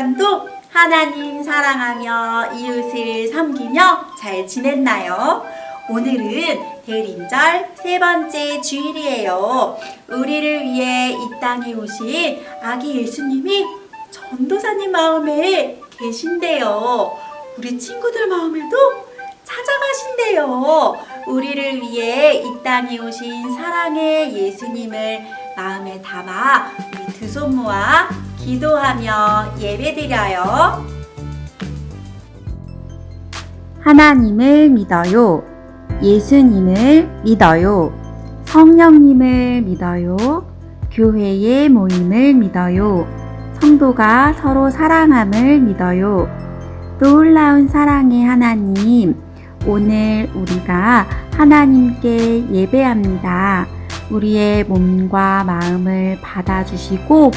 시간도 하나님 사랑하며 이웃을 섬기며 잘 지냈나요? 오늘은 대림절 세 번째 주일이에요. 우리를 위해 이 땅에 오신 아기 예수님이 전도사님 마음에 계신데요. 우리 친구들 마음에도 찾아가신대요. 우리를 위해 이 땅에 오신 사랑의 예수님을 마음에 담아 우리 두 손 모아 기도하며 예배드려요. 하나님을 믿어요. 예수님을 믿어요. 성령님을 믿어요. 교회의 모임을 믿어요. 성도가 서로 사랑함을 믿어요. 놀라운 사랑의 하나님, 오늘 우리가 하나님께 예배합니다. 우리의 몸과 마음을 받아주시고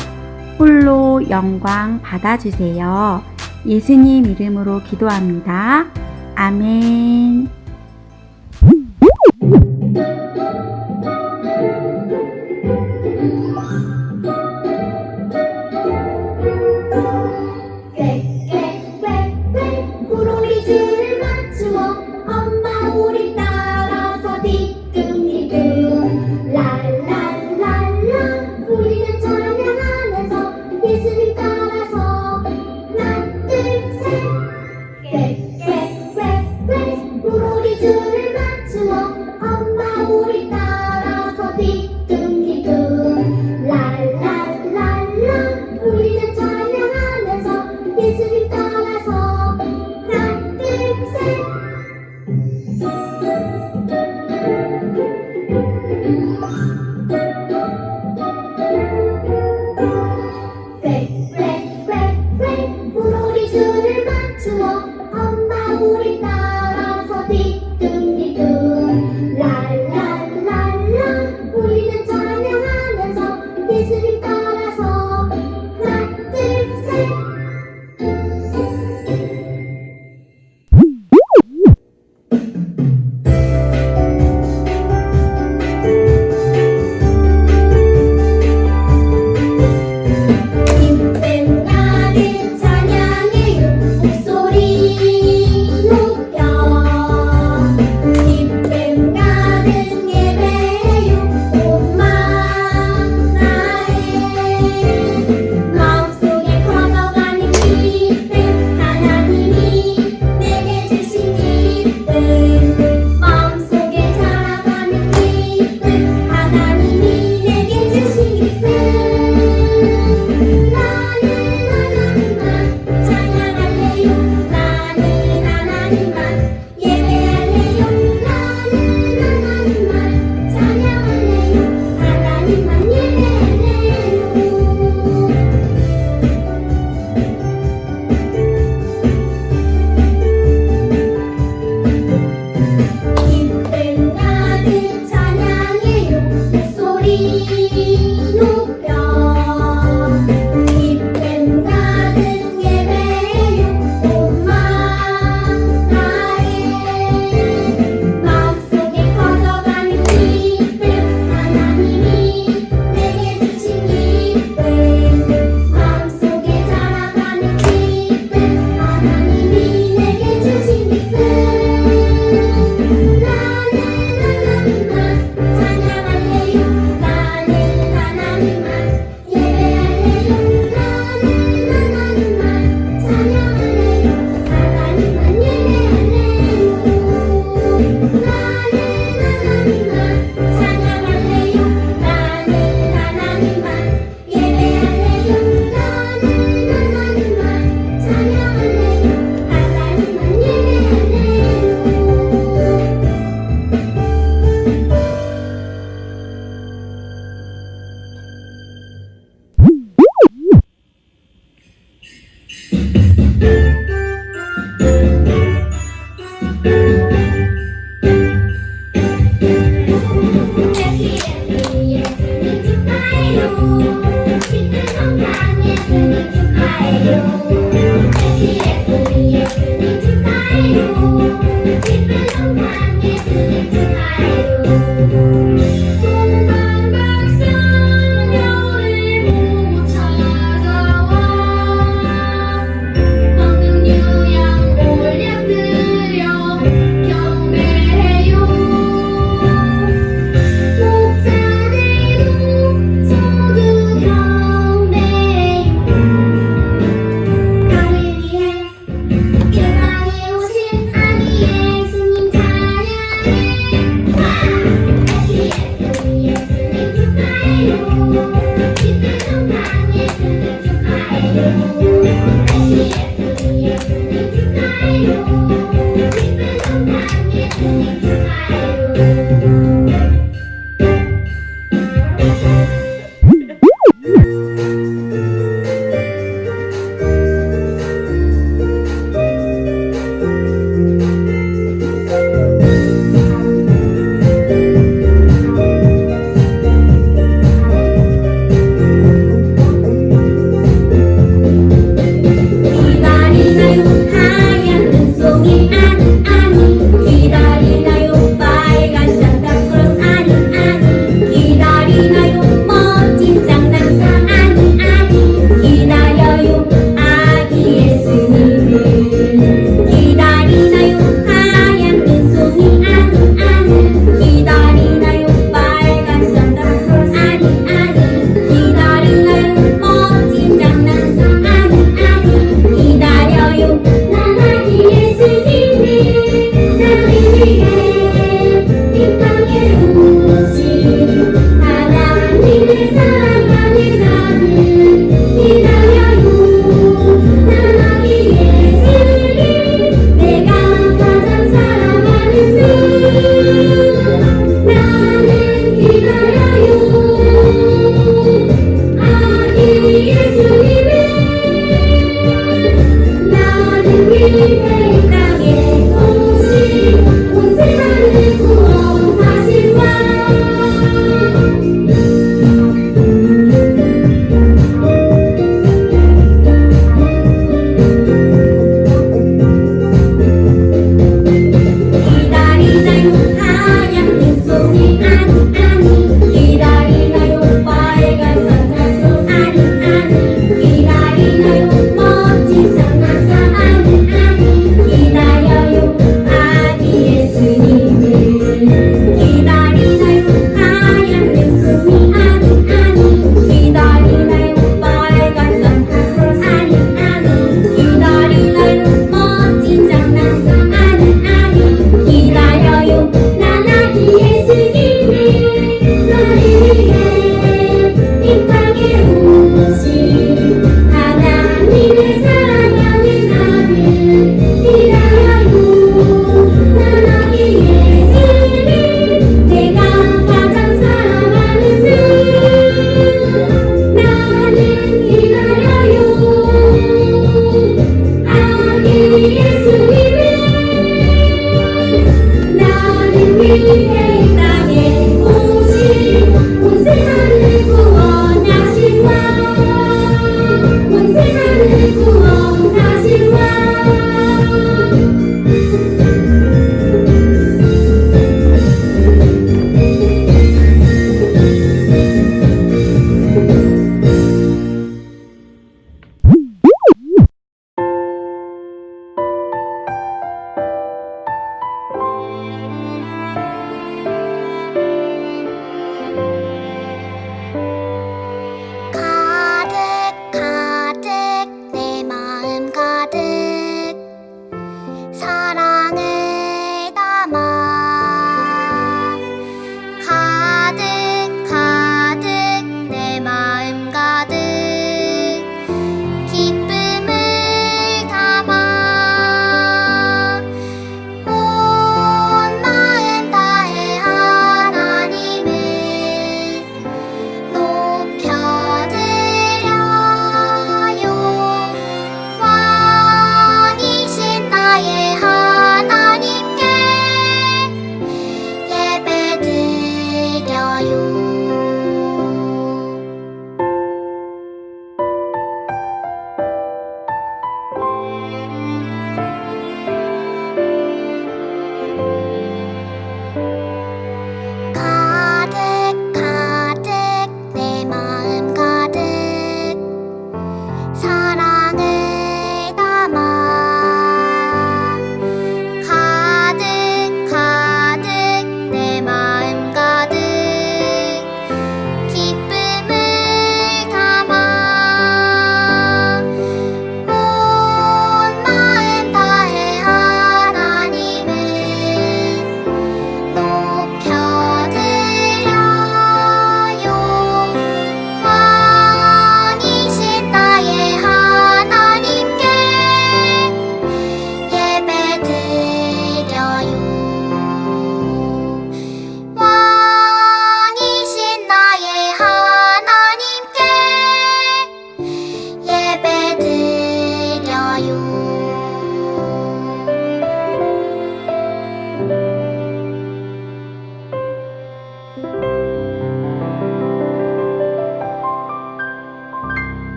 홀로 영광 받아주세요. 예수님 이름으로 기도합니다. 아멘.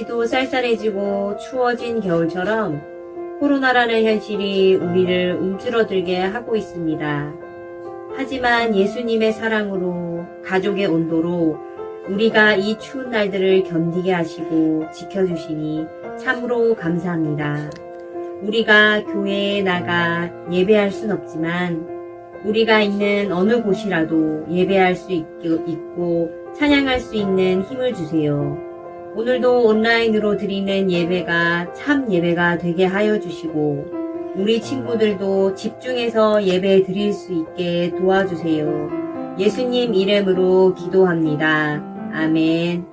날씨도 쌀쌀해지고 추워진 겨울처럼 코로나라는 현실이 우리를 움츠러들게 하고 있습니다. 하지만 예수님의 사랑으로 가족의 온도로 우리가 이 추운 날들을 견디게 하시고 지켜주시니 참으로 감사합니다. 우리가 교회에 나가 예배할 순 없지만 우리가 있는 어느 곳이라도 예배할 수 있- 있고 찬양할 수 있는 힘을 주세요. 오늘도 온라인으로 드리는 예배가 참 예배가 되게 하여 주시고 우리 친구들도 집중해서 예배 드릴 수 있게 도와주세요. 예수님 이름으로 기도합니다. 아멘.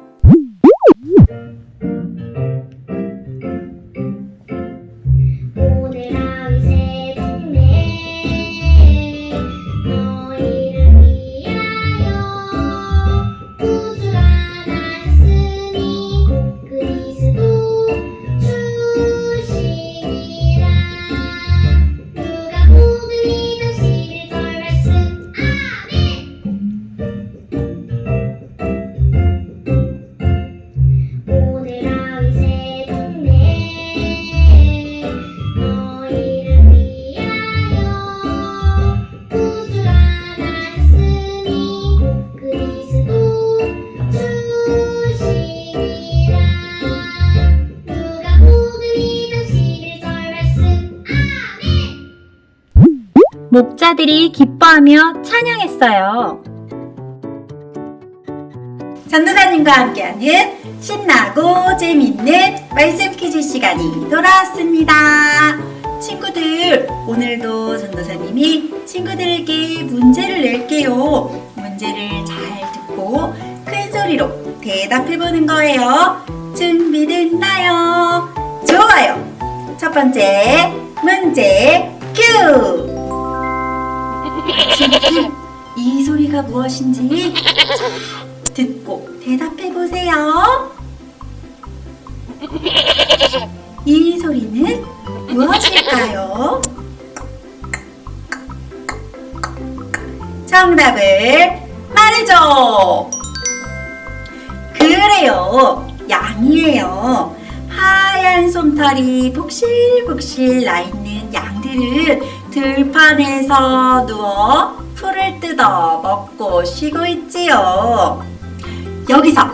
목자들이 기뻐하며 찬양했어요. 전도사님과 함께하는 신나고 재밌는 말씀 퀴즈 시간이 돌아왔습니다. 친구들, 오늘도 전도사님이 친구들에게 문제를 낼게요. 문제를 잘 듣고 큰 소리로 대답해 보는 거예요. 준비됐나요? 좋아요. 첫 번째 문제 큐! 친구들, 이 소리가 무엇인지 듣고 대답해 보세요. 이 소리는 무엇일까요? 정답을 말해줘. 그래요. 양이에요. 하얀 솜털이 복실복실 나 있는 양들은 들판에서 누워 풀을 뜯어 먹고 쉬고 있지요. 여기서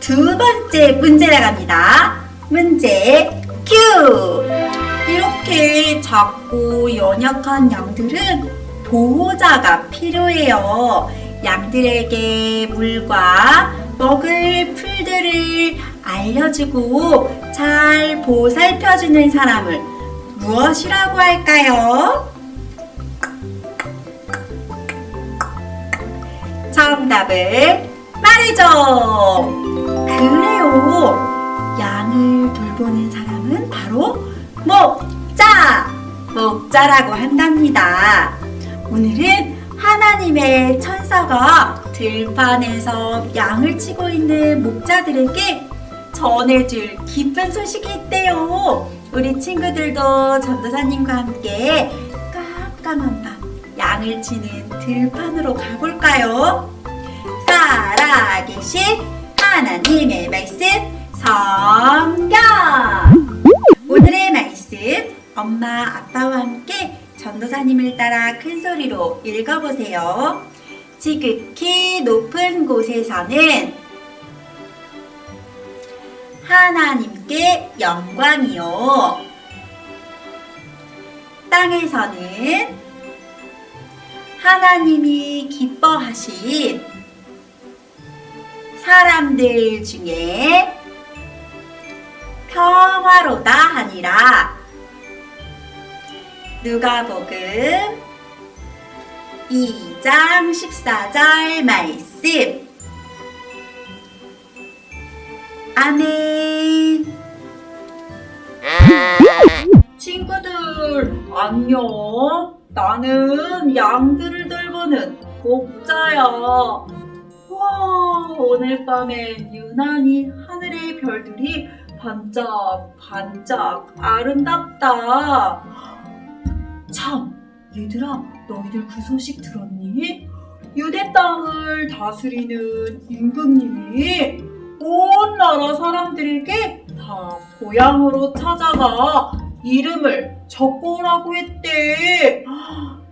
두 번째 문제 나갑니다. 문제 큐! 이렇게 작고 연약한 양들은 보호자가 필요해요. 양들에게 물과 먹을 풀들을 알려주고 잘 보살펴주는 사람을 무엇이라고 할까요? 정답을 말해줘. 그래요. 양을 돌보는 사람은 바로 목자. 목자라고 한답니다. 오늘은 하나님의 천사가 들판에서 양을 치고 있는 목자들에게 전해줄 기쁜 소식이 있대요. 우리 친구들도 전도사님과 함께 깜깜한 밤 양을 치는 들판으로 가볼까요? 살아계신 하나님의 말씀 성경 오늘의 말씀 엄마 아빠와 함께 전도사님을 따라 큰 소리로 읽어보세요. 지극히 높은 곳에서는 하나님께 영광이요. 땅에서는 하나님이 기뻐하신 사람들 중에 평화로다 하니라. 누가복음 2장 14절 말씀. 아멘. 친구들, 안녕. 나는 양들을 돌보는 목자야. 와, 오늘 밤엔 유난히 하늘의 별들이 반짝, 반짝 아름답다. 참, 얘들아, 너희들 그 소식 들었니? 유대 땅을 다스리는 임금님이 온 나라 사람들에게 다 고향으로 찾아가 이름을 적고 오라고 했대.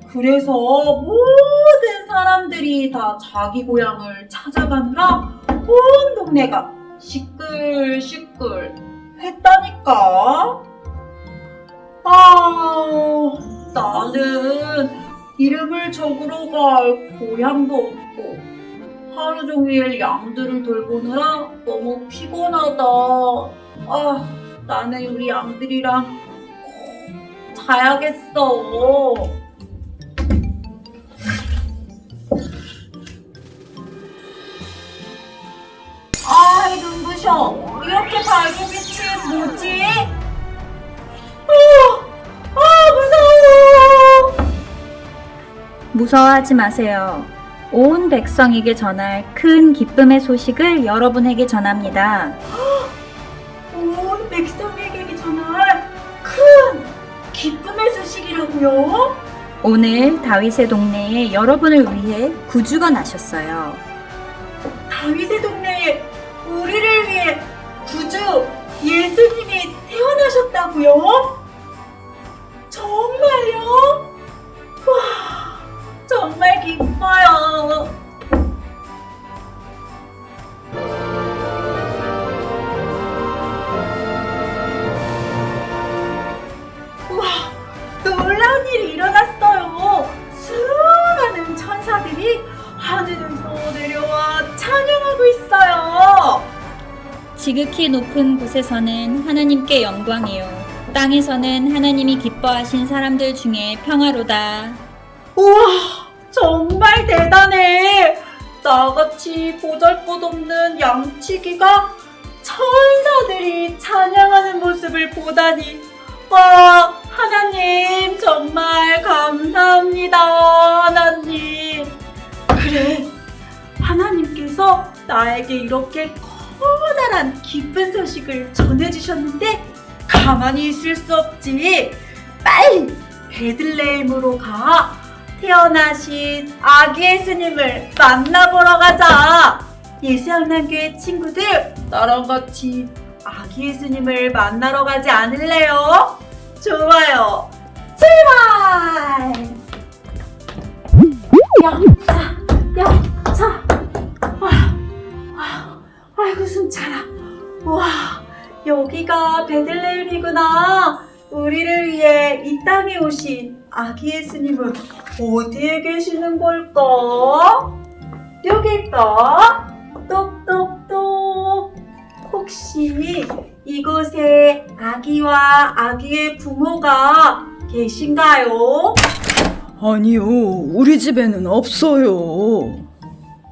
그래서 모든 사람들이 다 자기 고향을 찾아가느라 온 동네가 시끌시끌 했다니까. 아, 나는 이름을 적으러 갈 고향도 없고 하루 종일 양들을 돌보느라 너무 피곤하다. 아, 나는 우리 양들이랑 꼭 자야겠어. 아이 눈부셔 이렇게 밝은 빛이 뭐지? 아, 아 무서워 무서워하지 마세요. 온 백성에게 전할 큰 기쁨의 소식을 여러분에게 전합니다. 소식이라고요? 오늘 다윗의 동네에 여러분을 위해 구주가 나셨어요. 다윗의 동네에 우리를 위해 구주 예수님이 태어나셨다고요? 정말요? 와, 정말 기뻐요. 지극히 높은 곳에서는 하나님께 영광이요. 땅에서는 하나님이 기뻐하신 사람들 중에 평화로다. 우와, 정말 대단해. 나같이 보잘것없는 양치기가 천사들이 찬양하는 모습을 보다니. 와, 하나님, 정말 감사합니다, 하나님. 그래, 하나님께서 나에게 이렇게 커다란 기쁜 소식을 전해주셨는데, 가만히 있을 수 없지. 빨리 베들레헴으로 가 태어나신 아기 예수님을 만나보러 가자. 예수양남교회 친구들 나랑 같이 아기 예수님을 만나러 가지 않을래요? 좋아요. 여기가 베들레헴이구나. 우리를 위해 이 땅에 오신 아기 예수님은 어디에 계시는 걸까? 여기일까? 똑똑똑. 혹시 이곳에 아기와 아기의 부모가 계신가요? 아니요, 우리 집에는 없어요.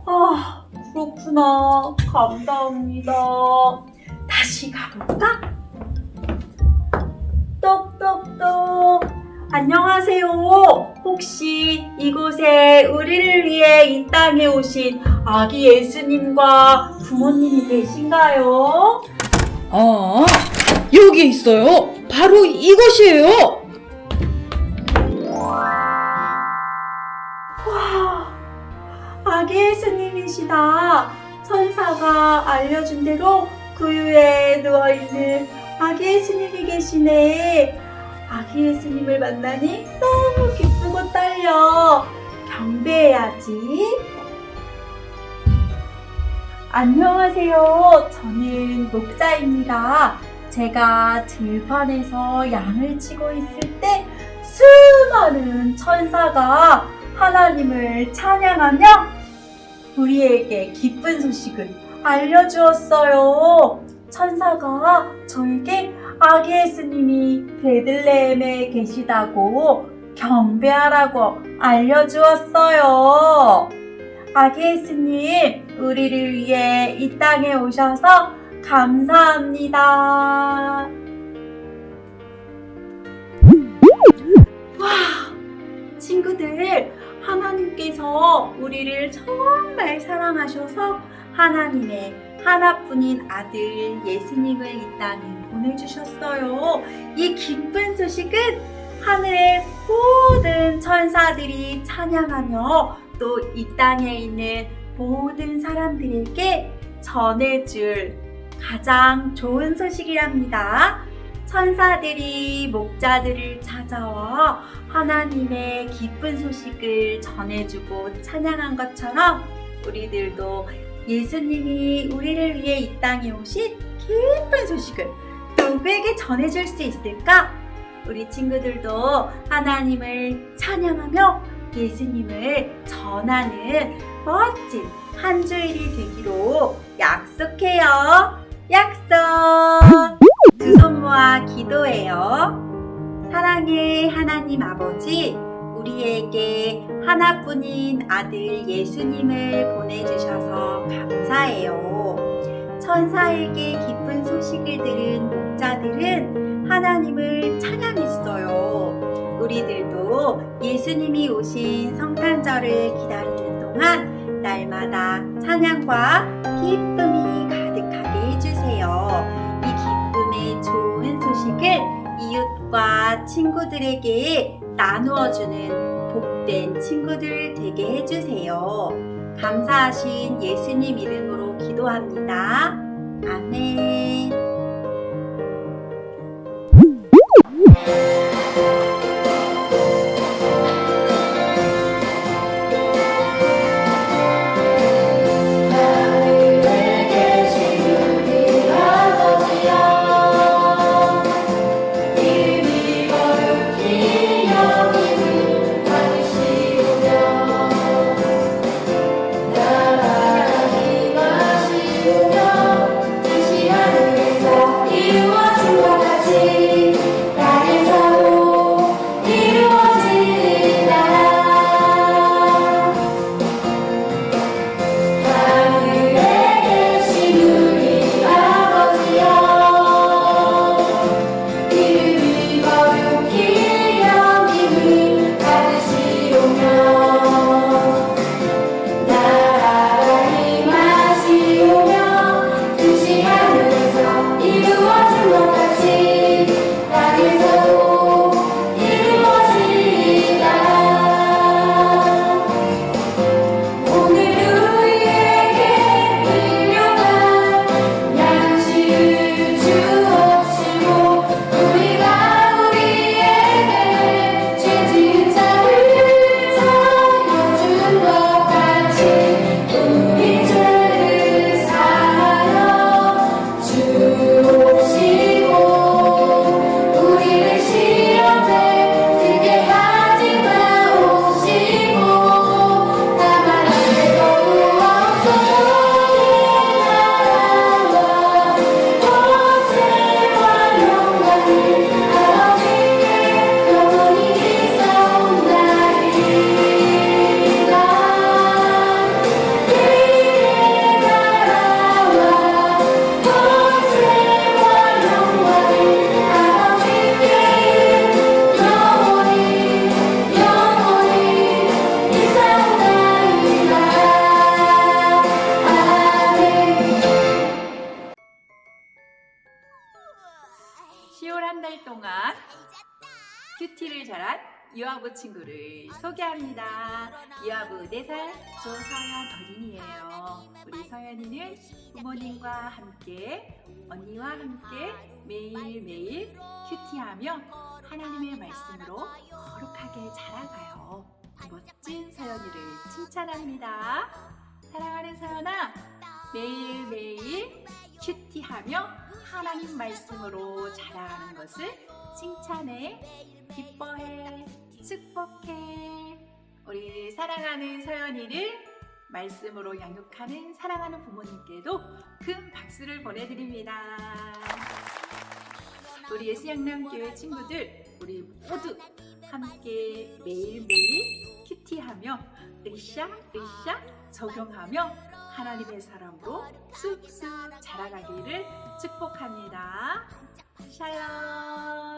아, 그렇구나. 감사합니다. 다시 가볼까? 똑똑똑. 안녕하세요. 혹시 이곳에 우리를 위해 이 땅에 오신 아기 예수님과 부모님이 계신가요? 아, 여기 있어요. 바로 이것이에요. 와, 아기 예수님이시다. 천사가 알려준 대로 구유에 누워있는 아기 예수님이 계시네. 아기 예수님을 만나니 너무 기쁘고 떨려. 경배해야지. 안녕하세요. 저는 목자입니다. 제가 들판에서 양을 치고 있을 때 수많은 천사가 하나님을 찬양하며 우리에게 기쁜 소식을 알려주었어요. 천사가 저에게 아기 예수님이 베들레헴에 계시다고 경배하라고 알려주었어요. 아기 예수님, 우리를 위해 이 땅에 오셔서 감사합니다. 와, 친구들, 하나님께서 우리를 정말 사랑하셔서 하나님의 하나뿐인 아들 예수님을 이 땅에 보내주셨어요. 이 기쁜 소식은 하늘의 모든 천사들이 찬양하며 또 이 땅에 있는 모든 사람들에게 전해줄 가장 좋은 소식이랍니다. 천사들이 목자들을 찾아와 하나님의 기쁜 소식을 전해주고 찬양한 것처럼 우리들도 예수님이 우리를 위해 이 땅에 오신 기쁜 소식을 누구에게 전해줄 수 있을까? 우리 친구들도 하나님을 찬양하며 예수님을 전하는 멋진 한 주일이 되기로 약속해요. 약속! 두 손 모아 기도해요. 사랑의 하나님 아버지, 우리에게 하나뿐인 아들 예수님을 보내주셔서 감사해요. 천사에게 기쁜 소식을 들은 목자들은 하나님을 찬양했어요. 우리들도 예수님이 오신 성탄절을 기다리는 동안 날마다 찬양과 기쁨이 가득하게 해주세요. 이 기쁨의 좋은 소식을 이웃과 친구들에게 나누어주는 복된 친구들 되게 해주세요. 감사하신 예수님 이름으로 기도합니다. 아멘. 큐티를 자란 유아부 친구를 소개합니다. 유아부 4살 조서연 어린이에요. 우리 서연이는 부모님과 함께 언니와 함께 매일매일 큐티하며 하나님의 말씀으로 거룩하게 자라가요. 멋진 서연이를 칭찬합니다. 사랑하는 서연아, 매일매일 큐티하며 하나님 말씀으로 자라가는 것을 칭찬해, 기뻐해, 축복해. 우리 사랑하는 서연이를 말씀으로 양육하는 사랑하는 부모님께도 큰 박수를 보내드립니다. 우리 예수 양남교회 친구들, 우리 모두 함께 매일매일 큐티하며 으쌰 으쌰 적용하며 하나님의 사람으로 쑥쑥 자라가기를 축복합니다. 샬롬